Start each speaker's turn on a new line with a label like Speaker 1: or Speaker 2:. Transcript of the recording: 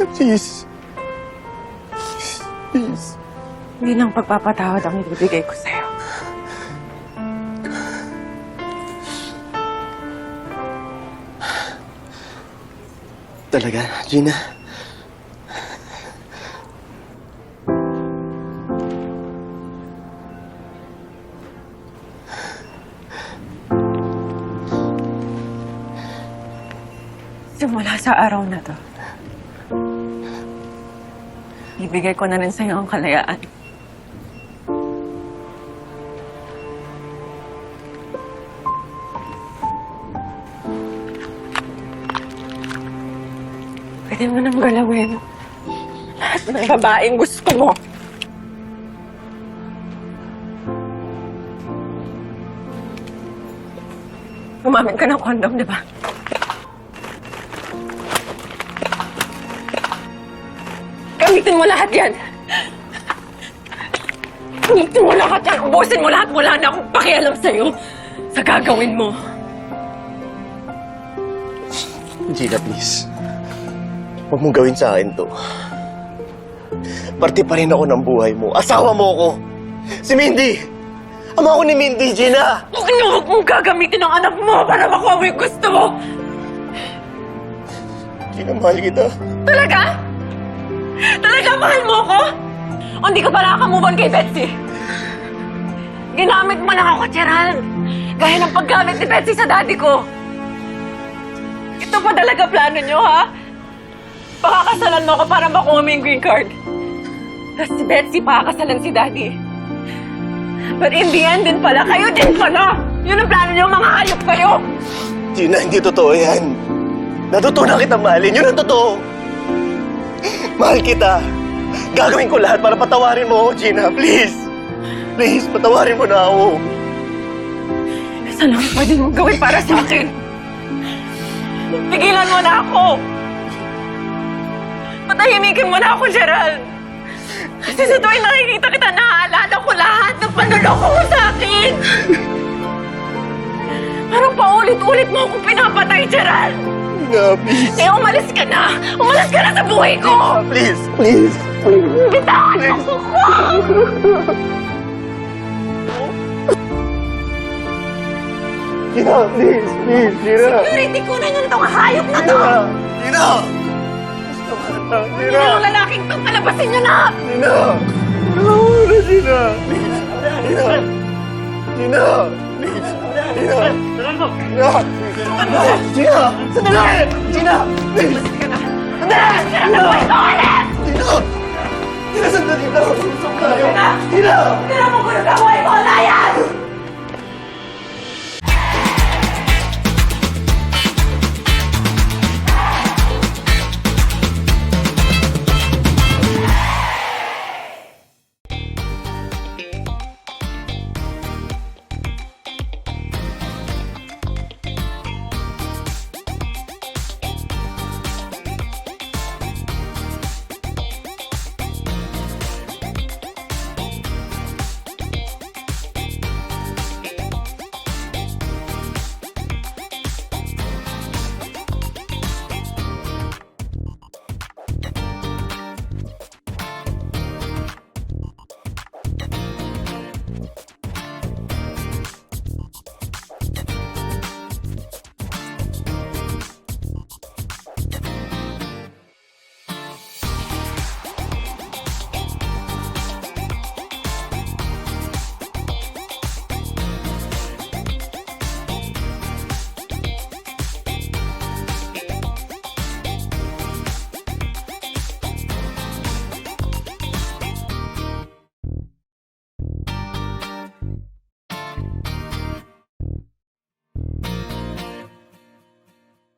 Speaker 1: Please. Please.
Speaker 2: Hindi lang pagpapatawad ang ibibigay ko sa'yo.
Speaker 1: Talaga, Gina?
Speaker 2: Simula sa araw na to, ibigay ko na rin sa'yo ang kalayaan. Pwede mo nang galawin lahat ng babaeng gusto mo. Gumamit ka ng kondom, di ba? Gamitin mo lahat yan. Gamitin mo lahat yan. Ubusin mo lahat. Wala na akong pakialam sa'yo sa gagawin mo.
Speaker 1: Gina, please. Huwag mong gawin sa akin to. Parte pa rin ako ng buhay mo. Asawa mo ako. Si Mindy! Ama ako ni Mindy, Gina!
Speaker 2: Ano huwag mong gagamitin ang anak mo para makuha mo yung gusto mo?
Speaker 1: Gina, mahal kita.
Speaker 2: Talaga? Talaga mahal mo ako? O hindi ka pa nakaka-move on kay Betsy? Ginamit mo lang ako, Gerald. Gaya ng paggamit ni Betsy sa daddy ko. Ito pa talaga plano nyo, ha? Pakakasalan mo ako para makuha mo yung green card. Tapos si Betsy, pakakasalan si daddy. But in the end din pala, kayo din pala! Yun ang plano nyo, mga hayop kayo!
Speaker 1: Gina, hindi totoo yan. Natutunan kita mahalin. Yun ang totoo. Mahal kita. Gagawin ko lahat para patawarin mo ako, Gina. Please. Please, patawarin mo na ako.
Speaker 2: Isa lang ang pwede mong gawin para sa akin. Pigilan mo na ako. Patahimikin mo na ako, Gerald. Kasi sa tuwing nakikita kita, naaalala ko lahat ng panuloko mo sa akin. Parang paulit-ulit mo akong pinapatay, Gerald.
Speaker 1: Gina, please.
Speaker 2: Kaya umalis ka na. Umalis ka na sa buhay ko.
Speaker 1: Please, please.
Speaker 2: Bitawan mo ko.
Speaker 1: Gina, please, please, Gina.
Speaker 2: Security ko na yun itong hayop na to.
Speaker 1: Gina! Gina! Gusto ko na,
Speaker 2: Hindi
Speaker 1: Gina!
Speaker 2: yung lalaking to, palabasin niyo na.
Speaker 1: Gina! Ano na, Gina? Please. Gina! Gina! Please. Gina! Gina! Gina! Sandali! Gina! Please!
Speaker 2: Sandali! Umalis!
Speaker 1: Gina! Gina, sandali lang! Gina! Gina!
Speaker 2: Tira mo ko yung gawin mo! Layan!